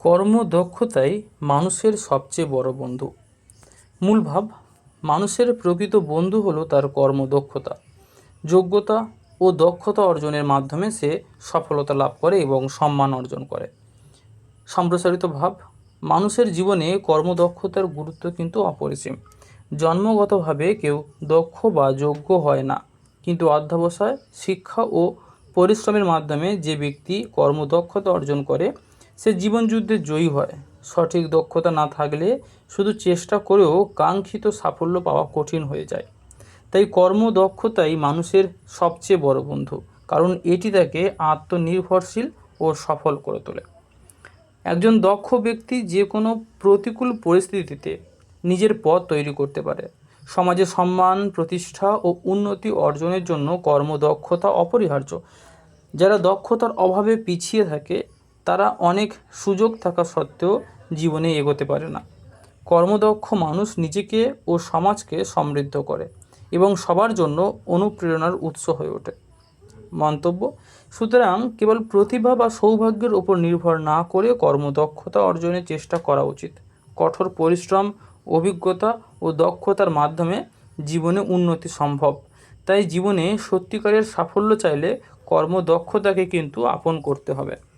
কর্মদক্ষতাই মানুষের সবচেয়ে বড় বন্ধু। মূল ভাব, মানুষের প্রকৃত বন্ধু হলো তার কর্মদক্ষতা। যোগ্যতা ও দক্ষতা অর্জনের মাধ্যমে সে সফলতা লাভ করে এবং সম্মান অর্জন করে। সম্প্রসারিত ভাব, মানুষের জীবনে কর্মদক্ষতার গুরুত্ব কিন্তু অপরিসীম। জন্মগতভাবে কেউ দক্ষ বা যোগ্য হয় না, কিন্তু অধ্যবসায়, শিক্ষা ও পরিশ্রমের মাধ্যমে যে ব্যক্তি কর্মদক্ষতা অর্জন করে সে জীবনযুদ্ধে জয়ী হয়। সঠিক দক্ষতা না থাকলে শুধু চেষ্টা করেও কাঙ্ক্ষিত সাফল্য পাওয়া কঠিন হয়ে যায়। তাই কর্মদক্ষতাই মানুষের সবচেয়ে বড় বন্ধু, কারণ এটি তাকে আত্মনির্ভরশীল ও সফল করে তোলে। একজন দক্ষ ব্যক্তি যে কোনো প্রতিকূল পরিস্থিতিতে নিজের পথ তৈরি করতে পারে। সমাজে সম্মান, প্রতিষ্ঠা ও উন্নতি অর্জনের জন্য কর্মদক্ষতা অপরিহার্য। যারা দক্ষতার অভাবে পিছিয়ে থাকে তারা অনেক সুযোগ থাকা সত্ত্বেও জীবনে এগোতে পারে না। কর্মদক্ষ মানুষ নিজেকে ও সমাজকে সমৃদ্ধ করে এবং সবার জন্য অনুপ্রেরণার উৎস হয়ে ওঠে। মন্তব্য, সুতরাং কেবল প্রতিভা বা সৌভাগ্যের উপর নির্ভর না করে কর্মদক্ষতা অর্জনের চেষ্টা করা উচিত। কঠোর পরিশ্রম, অভিজ্ঞতা ও দক্ষতার মাধ্যমে জীবনে উন্নতি সম্ভব। তাই জীবনে সত্যিকারের সাফল্য চাইলে কর্মদক্ষতাকে কিন্তু আপন করতে হবে।